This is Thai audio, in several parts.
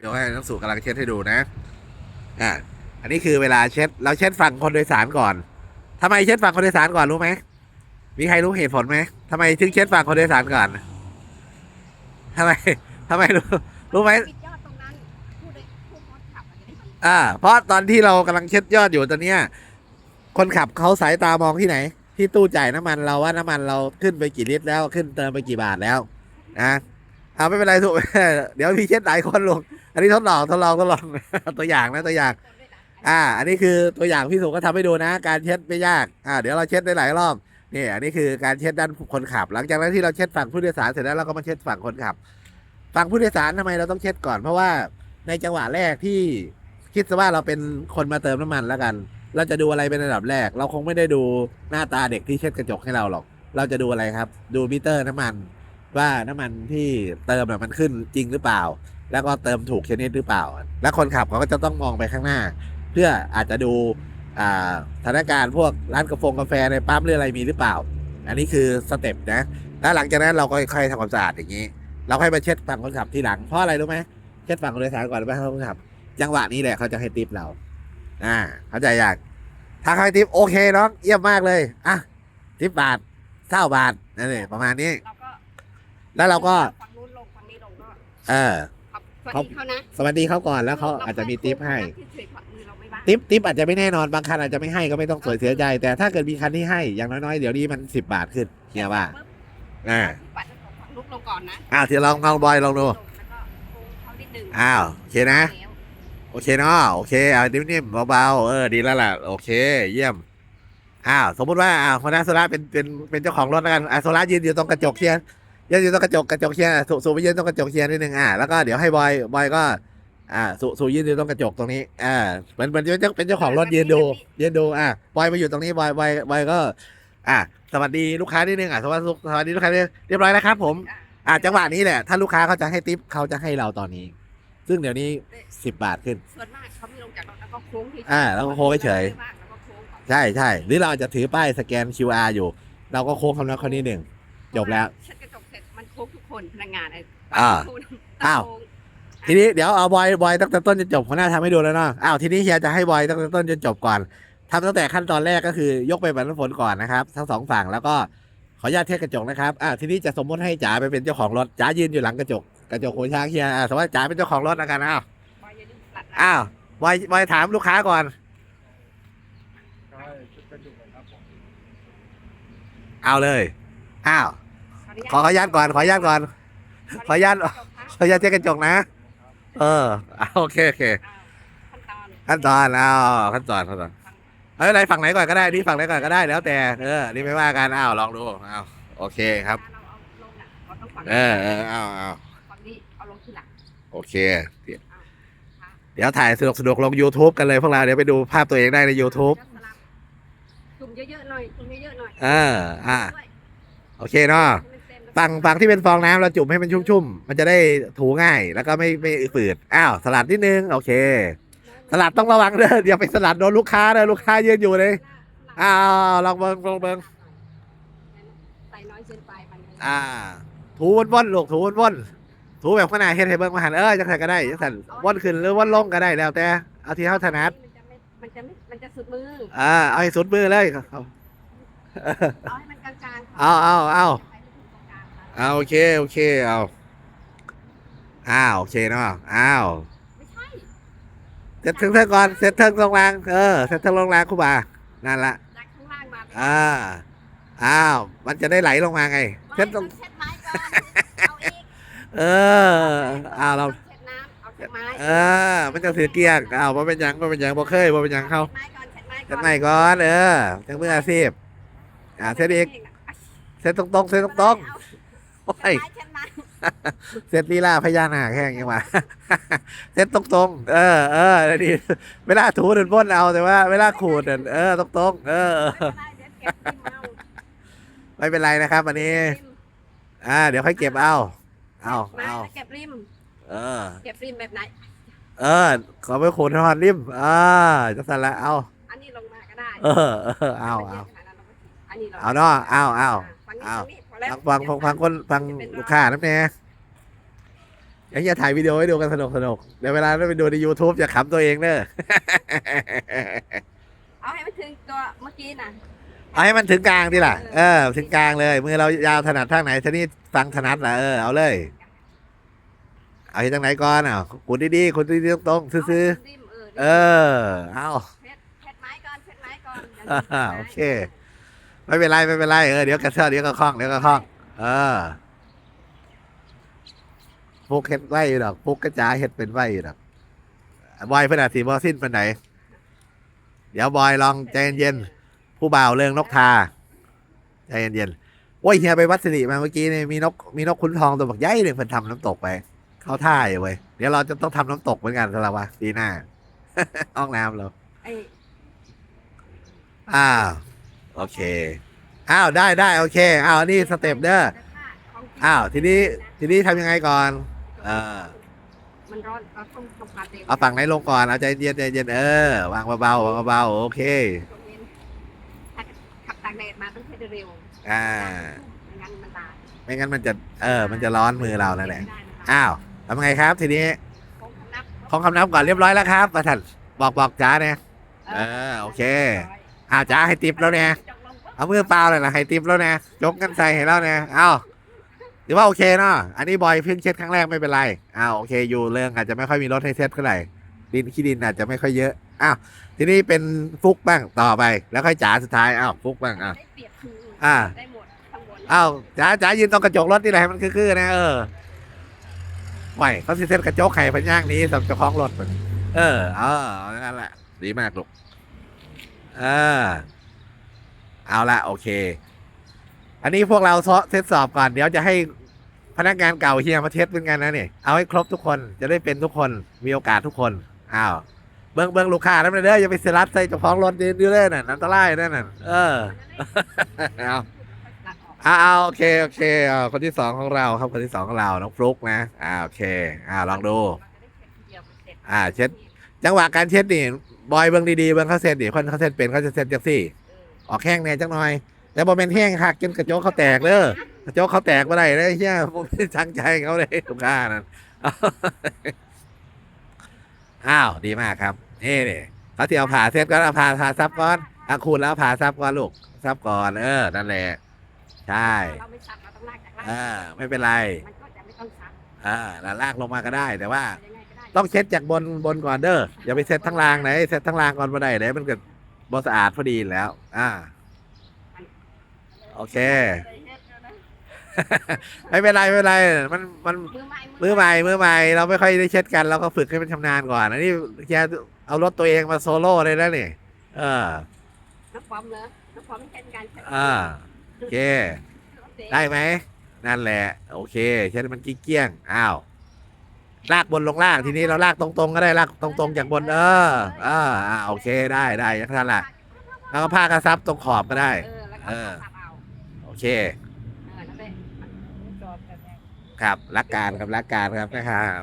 เดี๋ยวให้นักสู่กำลังเช็ดให้ดูนะ อ่า อันนี้คือเวลาเช็ด เราเช็ดฝั่งคนโดยสารก่อนทำไมเช็ดฝั่งคนโดยสารก่อนรู้ไหม มีใครรู้เหตุผลไหมทำไมถึงเช็ดฝั่งคนโดยสารก่อนทำไมทำไมรู้รู้ไหมอ่า เพราะตอนที่เรากำลังเช็ดยอดอยู่ตอนเนี้ย คนขับเขาสายตามองที่ไหน ที่ตู้จ่ายน้ำมันเราว่าน้ำมันเราขึ้นไปกี่ลิตรแล้วขึ้นเติมไปกี่บาทแล้วนะ อาไม่เป็นไรถูกเดี๋ยวพี่เช็ดหลายคนลง อันนี้ทดลองทดลองทดลองตัวอย่างนะตัวอย่าง อ่า อันนี้คือตัวอย่างพี่สุก็ทำให้ดูนะ การเช็ดไม่ยากอ่าเดี๋ยวเราเช็ดได้หลายรอบนี่อันนี้คือการเช็ดด้านคนขับ หลังจากนั้นที่เราเช็ดฝั่งผู้โดยสารเสร็จแล้วเราก็มาเช็ดฝั่งคนขับ ฝั่งผู้โดยสารทำไมเราต้องเช็ดก่อน เพราะว่าในจังหวะแรกที่คิดซะว่าเราเป็นคนมาเติมน้ำมันแล้วกัน เราจะดูอะไรเป็นระดับแรก เราคงไม่ได้ดูหน้าตาเด็กที่เช็ดกระจกให้เราหรอก เราจะดูอะไรครับ ดูมิเตอร์น้ำมัน ว่าน้ำมันที่เติมมันขึ้นจริงหรือเปล่า แล้วก็เติมถูกชนิดหรือเปล่า แล้วคนขับเขาก็จะต้องมองไปข้างหน้า เพื่ออาจจะดูสถานการณ์พวกร้านกาแฟกาแฟในปั๊มหรืออะไรมีหรือเปล่า อันนี้คือสเต็ปนะแล้วหลังจากนั้นเราก็ค่อยๆทำความสะอาดอย่างนี้ เราค่อยมาเช็ดฝั่งคนขับทีหลังเพราะอะไรรู้ไหมเช็ดฝั่งคนโดยสารก่อนหรือไม่คนขับจังหวะนี้แหละเขาจะให้ติปเรา อ่า เข้าใจอยากถ้าเขาให้ติปโอเคน้องเยี่ยมมากเลย อะติปบาทเท่าบาทนั่นเองประมาณนี้ แล้วเราก็ฝั่งนู้นลงฝั่งนี้ลงก็เออขับสวัสดีเขานะสวัสดีเขาก่อนแล้วเขาอาจจะมีติปให้ที่เฉยๆฝั่งมือเราไม่บ้างติปติปอาจจะไม่แน่นอนบางคันอาจจะไม่ให้ก็ไม่ต้องสวยเสียใจ แต่ถ้าเกิดมีคันที่ให้อย่างน้อยๆเดี๋ยวนี้มันสิบบาทขึ้นเฮียว่าปุ๊บอ่าปัดของฝั่งลุกลงก่อนนะอ้าวเดี๋ยวลองลองบอยลองดูลงแล้วก็โค้งเขานิดนึงอ้าวโอเคนะแล้วโอเคเนาะโอเคเอานิ่มๆเบาๆเออดีแล้วล่ะโอเค เยี่ยมอ้าวสมมุติว่าอ้าวคนนั้นโซล่าเป็นเป็นเป็นเจ้าของรถแล้วกันอะโซล่ายืนอยู่ตรงกระจกเชียร์ ยืนอยู่ตรงกระจกกระจกเชียร์สูสูไปยืนตรงกระจกเชียร์นิดนึงอ่าแล้วก็เดี๋ยวให้บอยบอยก็ อ่าสูสูยืนอยู่ตรงกระจกตรงนี้อ่าเหมือนเหมือนเป็นเจ้าเป็นเจ้าของรถยืนดูยืนดูอะบอยมาอยู่ตรงนี้บอยบอยบอยก็ อะสวัสดีลูกค้านิดนึงอะสวัสดีสวัสดีลูกค้านิดนึงเรียบร้อยแล้วครับ ผม อะอะจังหวะนี้แหละถ้าลูกค้าเขาจะให้ติปเขาจะให้เราตอนนี้ ซึ่งเดี๋ยวนี้สิบบาทขึ้นส่วนมากเขาไม่ลงจากรถแล้วก็โค้งที่อ่าแล้วก็โค้งเฉยแล้วก็โค้งก่อนใช่ใช่หรือเราอาจจะถือป้ายสแกน QR อยู่ เราก็โค้งคำนั้นคนนี้หนึ่งจบแล้ว ค้งทุกคนพนักงานไอ้อ่าโค้งอ้าวโค้งทีนี้เดี๋ยวเอาบอยบอยตั้งแต่ต้นจนจบเขาหน้าทำให้ดูแล้วเนาะอ้าวทีนี้เฮียจะให้บอยตั้งแต่ต้นจนจบก่อนทำตั้งแต่ขั้นตอนแรกก็คือยกไปบรรทุฝนก่อนนะครับ ทั้งสองฝั่งแล้วก็ขออนุญาตเทสกระจกนะครับอ่าทีนี้จะสมมติให้จ๋าไปเป็นเจ้าของรถจ๋ายืนอยู่หลังกระจกกระจกหัวช้างเฮียอ่าสมมติว่าจ๋าเป็นเจ้าของรถแล้วกันอ้าวบอยอย่าลืมตัดนะอ้าวบอยบอยถามลูกค้าก่อนใช่ชุดกระจุกเลยครับผมเอาเลยอ้าว ขอขออนุญาตก่อน ขออนุญาตก่อน ขออนุญาต ขออนุญาตเช็คกระจกนะ เอออะโอเคโอเค ขั้นตอนขั้นตอนเอาขั้นตอนขั้นตอนเอาอะไรฝั่งไหนก่อนก็ได้นี่ฝั่งไหนก่อนก็ได้แล้วแต่เออนี่ไม่ว่ากันอ้าวลองดูอ้าวโอเคครับเราเอาลงน่ะเราต้องฝั่งเออเออเอาเอาฝั่งนี้เอาลงทีหลังโอเค เดี๋ยวเดี๋ยวถ่ายสนุกสนุกลง YouTube กันเลยพวกเราเดี๋ยวไปดูภาพตัวเองได้ใน YouTube จุ่มเยอะๆหน่อยจุ่มเยอะๆหน่อยเอออะด้วยโอเคเนาะให้มันเต็มแล้ว ฝั่งฝั่งที่เป็นฟองน้ำเราจุ่มให้มันชุ่มๆ มันจะได้ถูง่ายแล้วก็ไม่ไม่ฝืดอ้าวสลัดนิดนึงโอเค สลัดต้องระวังเด้ออย่าไปสลัดโดนลูกค้าเด้อลูกค้ายืนอยู่เลยอ้าวลองเบิ้งลองเบิ้งใส่น้อยเกินไปมันอ่า ถูวนวนๆลูกถูวนวนๆถูแบบขนาดเฮ็ดให้เบิ้งมาหันเออจังไงก็ได้จังสันวนขึ้นหรือวนลงก็ได้แล้วแต่เอาที่เท่าถนัดมันจะไม่มันจะไม่มันจะสุดมืออ่าเอาให้สุดมือเลยเอาเอาให้มันกลางๆเอาเอาเอา เอาโอเคโอเคเอาอ้าวโอเคเนาะอ้าวไม่ใช่เซ็ตเทิงเทิงก่อนเซ็ตเทิงตรงกลางเออเซ็ตเทิงรางครูบานั่นละจากข้างล่างมาอ่าอ้าวมันจะได้ไหลลงมาไงเช็ดตรงเช็ดไม้ก่อนเอาอีกเอออ้าวเราเช็ดน้ำเอาเช็ดไม้เออ มันจะถือเกียร์อ้าวบ่เป็นยังบ่เป็นยังบ่เคยบ่เป็นยังเข้าเช็ดไม้ก่อนเออเออจังมืออาชีพอ่าเซ็ตอีกเซ็ตตรงๆเซ็ตตรงๆโอ้ ยเช็ดไม้เซ็ตลีลาพญานาคแห้งยังวะเซ็ตตรงๆ เออเออแล้วดีเวลาถูเดินบนเอาแต่ว่าเวลาขูดเดินเออตรงๆ เออเช็ดไม้เดี๋ยวเก็บริมเอาไม่เป็นไรนะครับวันนี้ อ่า เดี๋ยวค่อยเก็บเอา เอามาเอาจะเก็บริม เออ เก็บริมแบบไหน เออ ขอไปขูดทอดริมอ่าจะสั่นละเอา อันนี้ลงมาก็ได้ เออเออเอาเอาอันนี้เราเอาเนาะเอาเอาฟังนี้เอา ฟังนี้พอแล้วฟังฟังฟังฟังคนฟังลูกค้าน้ำแน่เดี๋ยวจะถ่ายวิดีโอให้ดูกันสนุกสนุกเดี๋ยวเวลาเราไปดูใน YouTube จะขำตัวเองเนอะเอาให้มันถึงตัวเมื่อกี้น่ะเอาให้มันถึงกลางดิล่ะ เออ ถึงกลางเลย มือเรายาวถนัดทางไหนทีนี้ฟังถนัดล่ะเออ เอาเลย เอาที่ทางไหนก่อนอะขุดดีๆขุดดีๆตรงๆซื้อเาริมๆเออ เอาเพชรเพชรไม้ก่อนเพชรไม้ก่อนย่าอ่าลืมพชรไม้โอเค ไม่เป็นไรไม่เป็นไรเออเดี๋ยวกระเทือเดี๋ยวก็คล่องเดี๋ยวก็คล่อง เออพวกเฮ็ดไว้อยู่ดอกพวกกระจายเฮ็ดเป็นไว้อยู่ดอกบอยเพื่อนอาสีบอสิ้นเป็นไหน เดี๋ยวบอยลองใจเย็นๆผู้บ่าวเรื่องนกทาใจเย็นๆโอ้ยเฮียไปวัดสิริมาเมื่อกี้นี่มีนกมีนกขุนทองตัวบักใหญ่เลยเพิ่นทำน้ำตกไป เข้าท่าอยู่เว้ยเดี๋ยวเราจะต้องทำน้ำตกเหมือนกันสำหรับว่าปีหน้าห้องน้ำเราไอ้อ้าว โอเค อ้าวได้ได้โอเค อ้าวนี่สเต็ปเด้อของจริงอ้าวทีนี้ทีนี้ทำยังไงก่อนเออมันร้อนเราต้องทำความเต็มเอาฝั่งไหนลงก่อน เอาใจเย็นใจเย็นเออวางเบาๆวางเบาๆโอเคถ้าขับตากแดดมาต้องใช้เร็วอ่า ไม่งั้นมันตายไม่งั้นมันจะเออ มันจะร้อนมือเรานั่นแหละไม่ได้นะคะอ้าวทำไงครับ ทีนี้คงคำนับของคำนับก่อนเรียบร้อยแล้วครับประธานบอกบอกจ้าเนี่ยเออโอเค อาวจ้าให้ติปแล้วเนี่ยเอามือเปล่าเลยนะให้ติปแล้วเนี่ยจกกันใส่ให้แล้วเนี่ยเอาหรือว่าโอเคเนาะอันนี้บอยเพิ่งเช็ดครั้งแรกไม่เป็นไรอ้าวโอเคอยู่เรื่องอาจจะไม่ค่อยมีรถให้เช็ดเท่าไหร่ดินขี้ดินอาจจะไม่ค่อยเยอะอ้าวทีนี้เป็นฟุกบ้างต่อไป แล้วค่อยจ๋าสุดท้ายอ้าวฟุกบ้างอ้าวอ่าอ้าวจ๋าจ๋ายืนตรงกระจกรถนี่แหละมันคือๆนะเออไหวเขาสิเซ็ตกระจกไข่พันย่างนี้สำหรับเจ้าของรถเออเออนั่นแหละดีมากลูก ออเอาละโอเค อันนี้พวกเราเซตสอบก่อน เดี๋ยวจะให้พนักงานเก่าเฮียมาเทสเหมือนกันนะนี่เอาให้ครบทุกคนจะได้เป็นทุกคนมีโอกาสทุกคนอ้าวเบิ้งเบิ้งลูกค้าแล้วนเด้ออย่าไปเสลัดใส่เจ้าของรถดีๆเลยน่ะอันตรายนั่นน่ะเออเอาตัดออกอ่าเอาโอเคโอเคอ่าคนที่สองของเราครับคนที่สองของเราน้องฟลุกนะอ่าโอเคอ่าลองดู อ่าเช็ด จังหวะการเช็ดนี่ บอยเบิ้งดีๆเบิ้งเขาเซ็ตดิคนเขาเซ็ตเป็นเขาจะเซ็ตจังสี่ ออกแห้งแน่จังหน่อย แต่บอเป็นแห้งหักจนกระจกเขาแตกเด้อกระจกเขาแตกเมื่อไหร่เลยเฮียผมไม่ได้ตั้งใจเขาเลยลูกค้านั่นอ้าวดีมากครับนี่นี่เขาที่เอาผ่าเซ็ตก็เอาผ่าผ่าซับก่อนอาคูณแล้วเอาผ่าซับก่อนลูกซับก่อน เออนั่นแหละใช่เราไม่ซับเราต้องลากจากล่างอ่าไม่เป็นไรมันก็จะไม่ต้องซับอ่าแล้วลากลงมาก็ได้แต่ว่ายังไงก็ได้ ต้องเช็ดจากบนบนก่อนเด้ออย่าไปเช็ดทั้งรางไหนเช็ดทั้งรางก่อนบ่ได้เดี๋ยวมันเกิดบสะอาดพอดีแล้ว อ่า โอเค ไม่เป็นไรไม่เป็นไรมันมันมือใหม่มือใหม่มือใหม่เราไม่ค่อยได้เช็ดกันเราก็ฝึกให้มันชำนาญก่อนอันนี้แกเอารถตัวเองมาโซโล่เลยนะนี่เออน้ำปอมเนอะน้ำปอมเช่นกันอ่าโอเค ได้ไหมนั่นแหละ โอเค เช็ดให้มันกี้เกี้ยงอ้าว ลากบนลงล่างทีนี้เราลากตรงๆ ก็ได้ลากตรงๆจากบนเออเอออ่าโอเคได้ได้ยังทันละแล้วก็ผ้ากระซับตรงขอบก็ได้ เออแล้วก็ซับเอาโอเค เออนั่นแหละจบแบบนี้ครับรักการครับรักการครับนะครับ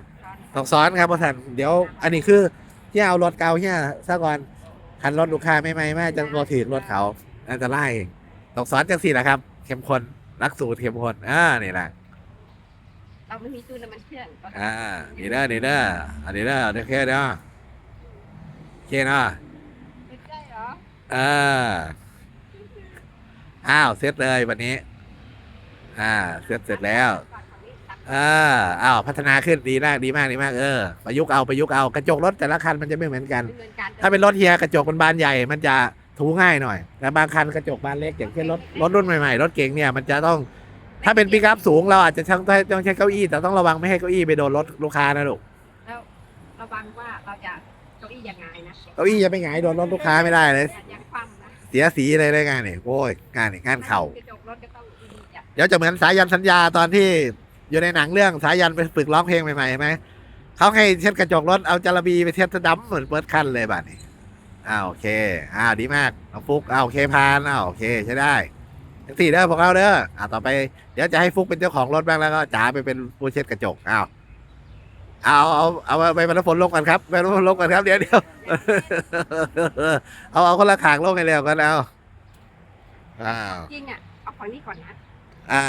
ต้องซ้อนครับพ่อท่านเดี๋ยว อันนี้คือที่เอารถเก่าเนี่ยซะก่อนคันรถลูกค้าไม่ไม่ไม่จะรถถือรถเขาน่าจะไล่ต้องซ้อนจังสี่นะครับเข้มข้นรักสูตรเข้มข้นอ่านี่แหละ เราไม่มีตู้น้ำมันเครื่องก็อ่านี่เด้อนี่เด้ออันนี้เด้อโอเคเด้อโอเคเนาะไม่ใช่เหรอเอออ้าวเสร็จเลยวันนี้ อ่าเสร็จเสร็จแล้วเอออ้าวพัฒนาขึ้นดีมากดีมากดีมากเออประยุกต์เอาประยุกต์เอากระจกรถแต่ละคันมันจะไม่เหมือนกันไม่เหมือนกันถ้าเป็นรถเฮียกระจกมันบานใหญ่ มันจะถูง่ายหน่อยแต่บางคันกระจกบานเล็กอย่างเช่นรถรถรุ่นใหม่ๆรถเก๋งเนี่ยมันจะต้อง ถ้าเป็นปิกอัพสูงเราอาจจะต้องต้องใช้เก้าอี้ แต่ต้องระวังไม่ให้เก้าอี้ไปโดนรถลูกค้านะลูกแล้วระวังว่าเราจะเก้าอี้ยังไงนะเก้าอี้จะไปหงายโดนรถลูกค้าไม่ได้เลยอย่าอย่าคว่ำนะเสียสีอะไรได้งานเนี่ยโอ้ยงานนี่งานเข่ากระจกรถก็ต้องดีอะเดี๋ยวจะเหมือนสายันสัญญาตอนที่อยู่ในหนังเรื่องสายันไปฝึกร้องเพลงใหม่ๆใช่ไหมเขาให้เช็ดกระจกรถเอาจาระบีไปเช็ดสะดำเหมือนเปิดคันเลยบัดนี้อ้าวโอเคอ้าวดีมากน้องฟุกอ้าวโอเคพานอ้าวโอเคใช้ได้ ทั้งสี่เด้อพวกเราเด้ออ่าต่อไปเดี๋ยวจะให้ฟุกเป็นเจ้าของรถบ้างแล้วก็จ๋าไปเป็นผู้เช็ดกระจกอ้าวเอาเอาเอาไปบรรฝนลงกันครับไปบรรฝนลงกันครับเดี๋ยวเดี๋ยวเอาเอาคนละขางลงให้เร็วกันเอาอ้าวจริงอะเอาฝั่งนี้ก่อนนะอ่า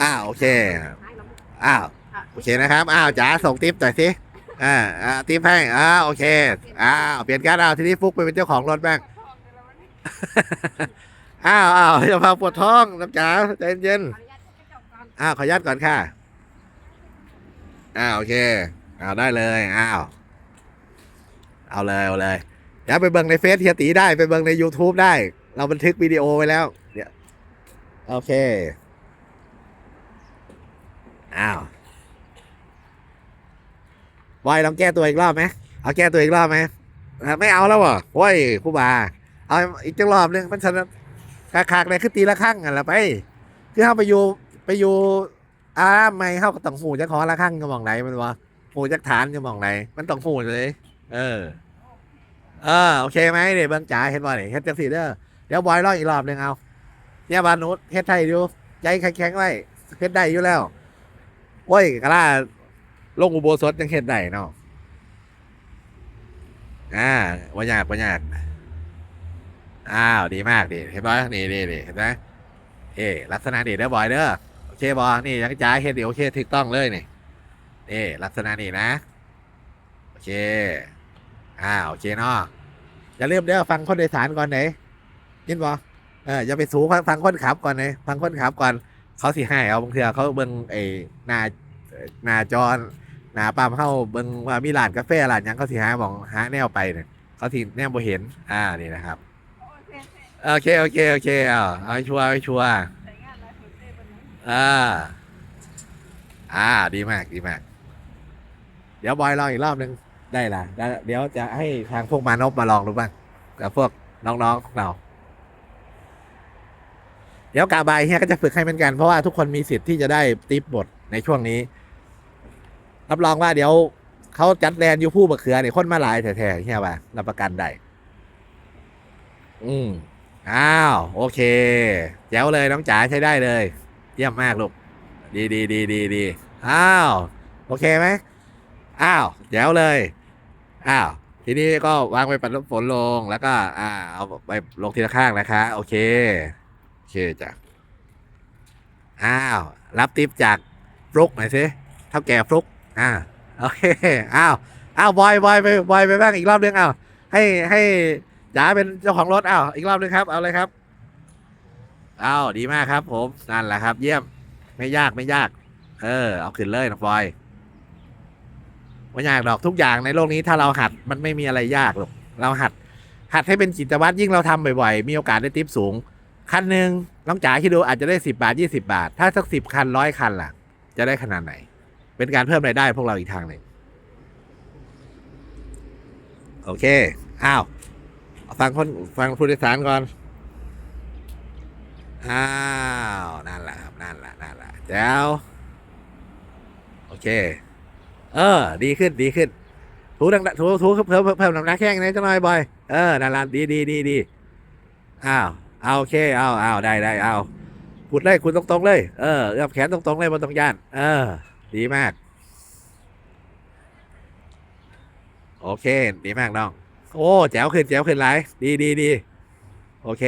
อ้าวโอเคอ้าวโอเคนะครับอ้าวจ๋าส่งทิปหน่อยสิอ่าอ่าทิปให้อ่าโอเคอ้าวเปลี่ยนการดเอาทีนี้ฟุกไปเป็นเจ้าของรถบ้าง อ้าวอ้าวอย่าพาปวดท้องน้ำจ๋าใจเย็นๆอ้าวขออนุญาตก่อนค่ะอ้าวโอเคอ้าวได้เลยอ้าวเอาเลยเอาเลยเดี๋ยวไปเบิ่งในเฟซเฮียตีได้ไปเบิ่งใน YouTube ได้ เราบันทึกวิดีโอไว้แล้วเดี๋ยวโอเคอ้าวบอยลองแก้ตัวอีกรอบไหมเอาแก้ตัวอีกรอบไหมไม่เอาแล้วเหรอโอ้ยครูบาเอาอีกจังรอบหนึงมันชนะ คาคากเลยคือตีละครั้งกันละไป คือเข้าไปอยู่ไปอยู่อารามไม่เข้าก็ต้องหูจะขอละครั้งก็มองไหนมันวะหูจักฐานจะมองไหนมันต้องหูเลย เออ เออโอเคไหมเดี๋ยวเบิ้งจ๋าเฮ็ดบ่เนี่ยเฮ็ดจังสีเด้อเดี๋ยวบอยลองอีกรอบหนึงเอาเนี่ยบานุษเฮ็ดไทยอยู่ใจแข็งๆไว้เฮ็ดได้อยู่แล้วโอ้ยกะล่าลงอุโบสถยังเฮ็ดได้เนาะอ่าบ่ยากบ่ยาก อ้าวดีมากดีเห็นบ่นี่นี่นี่เห็นไหมเอ้ลักษณะดีเด้อบอยเด้อโอเคบอนี่ยังจ๋ายเฮ็ดดีโอเคถูกต้องเลยนี่เอ้ลักษณะนี้นะโอเคอ่าโอเคเนาะอย่าลืมเด้อฟังคนโดยสารก่อนไหนยินบ่เอออย่าไปสูงฟังฟังคนขับก่อนไหนฟังคนขับก่อนเขาสิให้เอาบางเทื่อเขาเบิ่งไอ้หน้าหน้าจอหน้าปั๊มเข้าเบิ่งว่ามีร้านกาแฟร้านยังเขาสิหาหมองหาแนวไปเนี่ยเขาสิแนวบ่เห็นอ่านี่นะครับ โอเคโอเคโอเคอเอเอาเอาให้ชัวร์เอาให้ชัวร์ใส่งานอะไรของเต้วันนี้อ่า อ่า ดีมากดีมาก เดี๋ยวบอยลองอีกรอบหนึ่งได้ละได้เดี๋ยวจะให้ทางพวกมานพมาลองดูบ้างกับพวกน้องๆของเรา เดี๋ยวกาบายเฮียก็จะฝึกให้เหมือนกัน เพราะว่าทุกคนมีสิทธิ์ที่จะได้ติปบทในช่วงนี้ รับรองว่าเดี๋ยวเขาจัดแลนอยู่ผู้บะเขือเนี่ยคนมาหลายแท้ๆเฮียว่ารับประกันได้อืม อ้าว โอเคแจ๋วเลยน้องจ๋าใช้ได้เลย เยี่ยมมากลูก ดีดีดีดีดีอ้าว โอเคไหมอ้าวแจ๋วเลย อ้าว ทีนี้ก็วางไปปัดน้ำฝนลงแล้วก็อ่าเอาไปลงทีละข้างนะคะ โอเค โอเคจ้ะอ้าว รับติปจากฟลุกหน่อยสิเท่าแก่ฟลุกอ่าโอเคอ้าวอ้าวบอยบอยไปบอยไปบ้างอีกรอบนึงอ้าวให้ให้ จ๋าเป็นเจ้าของรถอ้าวอีกรอบนึงครับ เอาเลยครับอ้าวดีมากครับ ผมนั่นแหละครับ เยี่ยมไม่ยากไม่ยาก เออ เอาขึ้นเลยน้องบอยไม่ยากดอกทุกอย่างในโลกนี้ถ้าเราหัดมันไม่มีอะไรยากหรอกเราหัด หัดให้เป็นจิตวัตรยิ่งเราทำบ่อยๆ มีโอกาสได้ทิปสูง คันหนึ่งน้องจ๋าคิดดูอาจจะได้สิบาทยี่สิบาท ถ้าสักสิบคันร้อยคันล่ะ จะได้ขนาดไหน เป็นการเพิ่มรายได้พวกเราอีกทางหนึ่งโอเคอ้าว ฟังคนฟังผู้โดยสารก่อน อ้าว นั่นแหละครับ นั่นแหละ นั่นแหละแจ๋วโอเค เออ ดีขึ้น ดีขึ้น ถูดังถูถูเพิ่มเพิ่มน้ำหนักแข้งนิดหน่อยบอย เออ นั่นแหละดีดีดีดีอ้าว เอาโอเค เอาเอาได้ได้เอาขุดเลยขุดตรงๆเลย เออเอื้อมแขนตรงๆเลยบนตรงย่าน เออ ดีมาก โอเค ดีมากน้อง โอ้แจ๋วขึ้นแจ๋วขึ้นหลายดีดีดีโอเค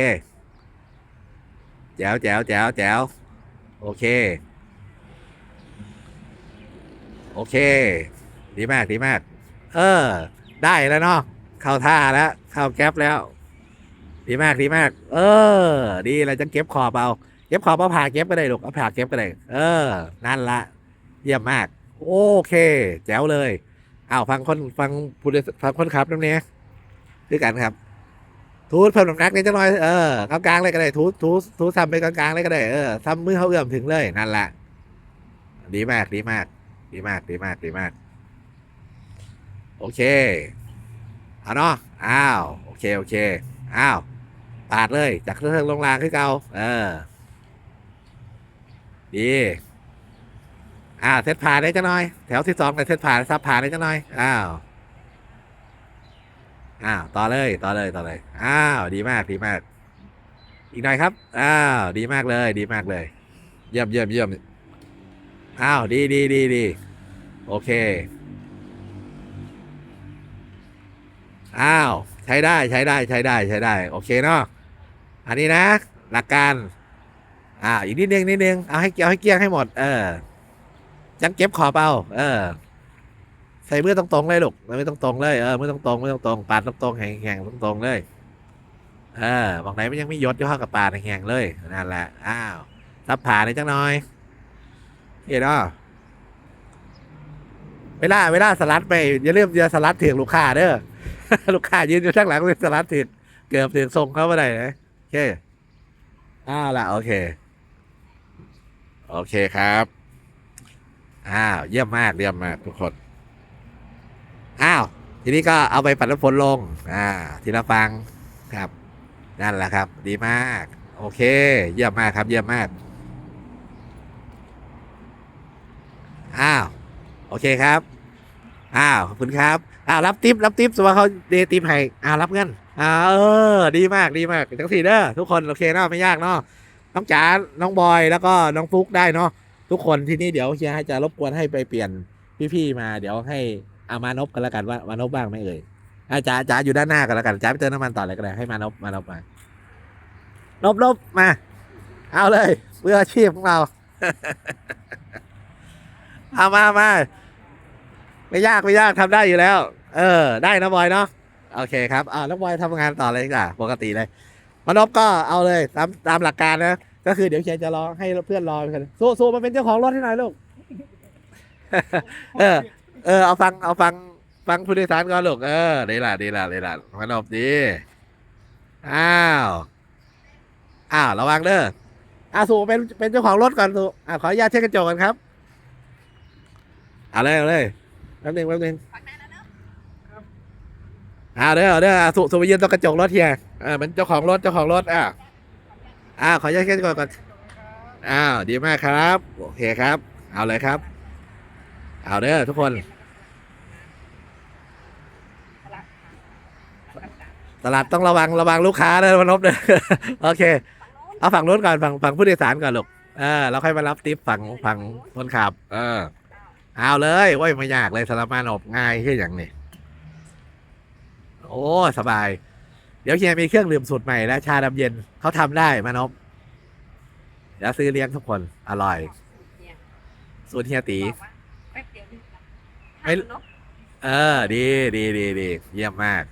แจ๋วแจ๋วแจ๋วแจ๋วโอเค โอเค ดีมากดีมาก เออ ได้แล้วเนาะเข้าท่าแล้ว เข้าแก๊ปแล้ว ดีมากดีมาก เออ ดีเราจะเก็บขอบเอาเก็บขอบเอาผ่าเก็บก็ได้ลูกเอาผ่าเก็บก็ได้เออ นั่นละเยี่ยมมาก โอเค แจ๋วเลยอ้าวฟังคนฟังผู้ฟังคนขับน้ำเนี้ย ด้วยกันครับ ทูเพิ่มน้ำหนักนิดจังน่อยเออกลางๆเลยก็ได้ทูทูทูซ้ำไปกลางๆเลยก็ได้เออซ้ำมือเขาเอื้อมถึงเลยนั่นแหละดีมากดีมาก ดีมากดีมากดีมาก โอเคเอาเนาะอ้าวโอเคโอเคอ้าวปาดเลยจากเครื่องลงรางขึ้นเก่าเออ ดีอ้าวเซตผ่านได้จังหน่อย แถวที่สองแต่เซตผ่านซับผ่านได้จังหน่อยอ้าว อ้าวต่อเลยต่อเลยต่อเลย อ้าวดีมากดีมาก อีกหน่อยครับ อ้าวดีมากเลย ดีมากเลย เยี่ยมเยี่ยมเยี่ยมอ้าวดีดีดีดีโอเค อ้าวใช้ได้ใช้ได้ใช้ได้ใช้ได้ โอเคเนาะอันนี้นะหลักการอ่าอีกนิดนึงนิดนึงเอาให้เอาให้เกลี้ยงให้หมด เออจังเก็บขอบเอาเออ ส่มือตรงๆเลยลูกมือตรงๆเลยเออมือตรงๆมือตรงๆปาดตรงๆแข็งๆตรงๆเลยเออบอกไหนมันยังไม่ยศย่ห้อกับปาดแข็งๆเลยนั่นแหละอ้าวซับผ่าในอยจังหน่อยเห็นอะเวลาเวลาสลัดไปอย่าลืมอย่าสลัดถึงลูกค้าเด้อลูกค้ายืนอยู่ข้างหลังเป็นสลัดถึงเกือบถึงส่งเข้ามาได้นะโอเคอ้าวละโอเค โอเคครับอ้าวเยี่ยมมากเยี่ยมมากทุกคน อ้าว ทีนี้ก็เอาไปปัดน้ำฝนลง อ่า ทีละฟังครับ นั่นแหละครับ ดีมาก โอเค เยี่ยมมากครับ เยี่ยมมาก อ้าว โอเคครับ อ้าว ขอบคุณครับ อ้าว รับทิป รับทิปสมมติว่าเขาเดทิปให้ อ้าว รับเงินอ้าวเออ ดีมาก ดีมากจังสี่เด้อ ทุกคน โอเคเนาะ ไม่ยากเนาะ น้องจ๋า น้องบอย แล้วก็น้องฟุกได้เนาะ ทุกคนที่นี่เดี๋ยวเฮียจะรบกวนให้ไปเปลี่ยนพี่ๆมา เดี๋ยวให้ อามานพกันแล้วกันว่ามานพบ้างไหมเอ่ยอาจ๋าจ๋าอยู่ด้านหน้ากันแล้วกันจ๋าไปเติมน้ำมันต่อเลยก็ได้ให้มานพมานพมานพนพมา เอาเลยเพื่ออาชีพของเรา เอามามาไม่ยากไม่ยากทำได้อยู่แล้ว เออ ได้นะบอยเนาะโอเคครับอ่าน้อบอยทำงานต่อเลยจ้ะปกติเลยมานพก็เอาเลยตามตามหลักการนะก็คือเดี๋ยวเชียร์จะรอให้เพื่อนรอไปกันสู้สู้มาเป็นเจ้าของรถให้หน่อยลูกเออ เออเอาฟังเอาฟังฟังผู้โดยสารก่อนลูกเออดีละดีละดีละมานอบดีอ้าวอ้าวระวังเด้ออ้าวสู้เป็นเป็นเจ้าของรถก่อนสูอ่าขออนุญาตเช็คกระจกกันครับเอาเลยเอาเลยแป๊บนึงแป๊บนึงฟังได้แล้วเอาเด้อเอาเด้ออะสู้สู้ไปยืนตรงกระจกรถเฮียออเป็นเจ้าของรถเจ้าของรถอะอ้าวขออนุญาตเช็คกระจกก่อนอ้าวดีมากครับ โอเคครับ เอาเลยครับ เอาเด้อทุกคน ตลาดต้องระวังระวังลูกค้าเด้อมานพเด้อโอเค เอาฝั่งนู้นก่อนฝั่งฝั่งผู้โดยสารก่อนลูกเออเราค่อยมารับทิปฝั่งฝั่งคนขับ เออ เอาเลยโอ้ยไม่ยากเลยสารบมานอบง่ายแค่อย่างนี้โอ้สบาย เดี๋ยวเฮียมีเครื่องดื่มสูตรใหม่และชาดำเย็นเขาทำได้มานพเดี๋ยวซื้อเลี้ยงทุกคนอร่อย สูตรเฮียตี บอกว่า ไม่ทำเนอะเออ ดีดีดีดีเยี่ยมมาก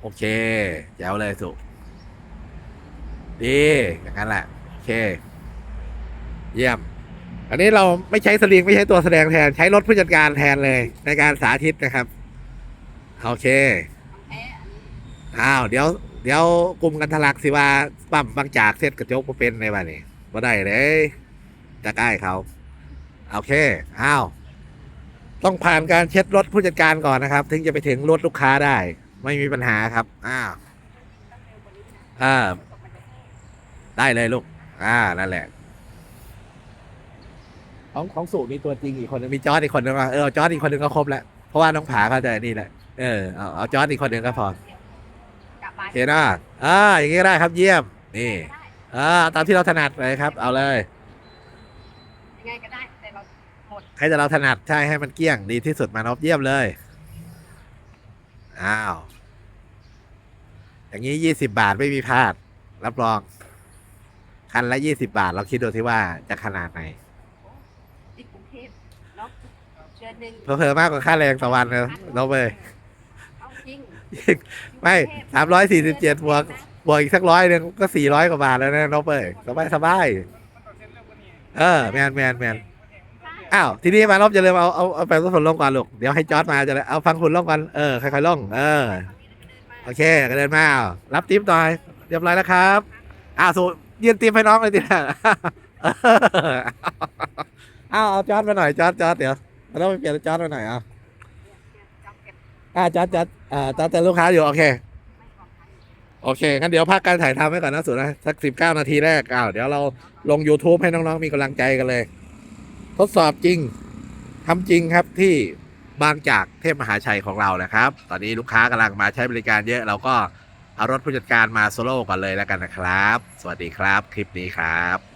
โอเคแจ๋วเลยสุดีอย่างนั้นแหละโอเค เยี่ยม อันนี้เราไม่ใช้สลิงไม่ใช้ตัวแสดงแทน ใช้รถผู้จัดการแทนเลย ในการสาธิตนะครับ โอเคของแท้อันนี้อ้าวเดี๋ยวเดี๋ยวกลุ่มกันทะลักสิว่าปั๊มบางจากเซตกระจกบ่เป็นในวันนี้บ่ได้เลยจะใกล้เขา โอเค อ้าว ต้องผ่านการเช็ดรถผู้จัดการก่อนนะครับ ถึงจะไปถึงรถลูกค้าได้ ไม่มีปัญหาครับอ้าวต้องเร็วกว่านี้นะอ่าตกมันจะแห้งได้เลยลูก อ่านั่นแหละ ของของสูมีตัวจริงอีกคนนึงมีจอร์ดอีกคนนึงอะเออจอร์ดอีกคนนึงก็ครบแล้ว เพราะว่าน้องผาเขาจะนี่แหละ เออเอาเอาจอร์ดอีกคนนึงก็พอ กลับบ้านโอเคนะอ่า อย่างงี้ก็ได้ครับเยี่ยม นี่ได้อ่าตามที่เราถนัดเลยครับ เอาเลย ยังไงก็ได้แต่เรา หมดใครจะเราถนัดใช่ให้มันเกลี้ยงดีที่สุดมานพเยี่ยมเลย อ้าว อย่างนี้ยี่สิบาทไม่มีพลาด รับรอง คันละยี่สิบาท เราคิดดูที่ว่าจะขนาดไหนที่กรุงเทพเนาะเดือนหนึ่งเพิ่มมากกว่าค่าแรงต่อวันเลยนพเลยเอาจริงไม่สามร้อยสี่สิบเจ็ดบวกบวกอีกสักร้อยหนึงก็สี่ร้อยกว่าบาทแล้วนะนพเลยสบายสบายเออ แมนแมนแมน อ้าวทีนี้มานพจะเริ่มเอาเอาเอาไปรถฝนลงก่อนลูกเดี๋ยวให้จอร์ดมาจะเลยเอาฟังคุณลงก่อนเออค่อยๆลงเออโอเคก็เดินมารับทิปหน่อยเรียบร้อยแล้วครับอ้าวสูยืนทิปให้น้องเลยทีนะอ้าวเอาจอร์ดมาหน่อยจอร์ดจอร์ดเดี๋ยวเราต้องไปเปลี่ยนจอร์ดมาหน่อยเอาอ่าจอร์ดจอร์ดอ่าจอร์ดแต่ลูกค้าอยู่โอเคโอเคงั้นเดี๋ยวพักการถ่ายทำไว้ก่อนนะสุดนะสักสิบเก้านาทีแรกอ้าวเดี๋ยวเราลง YouTube ให้น้องๆมีกำลังใจกันเลย ทดสอบจริงทำจริงครับที่บางจากเทพมหาชัยของเรานะครับ ตอนนี้ลูกค้ากำลังมาใช้บริการเยอะเราก็เอารถผู้จัดการมาโซโล่ก่อนเลยแล้วกันนะครับ สวัสดีครับ คลิปนี้ครับ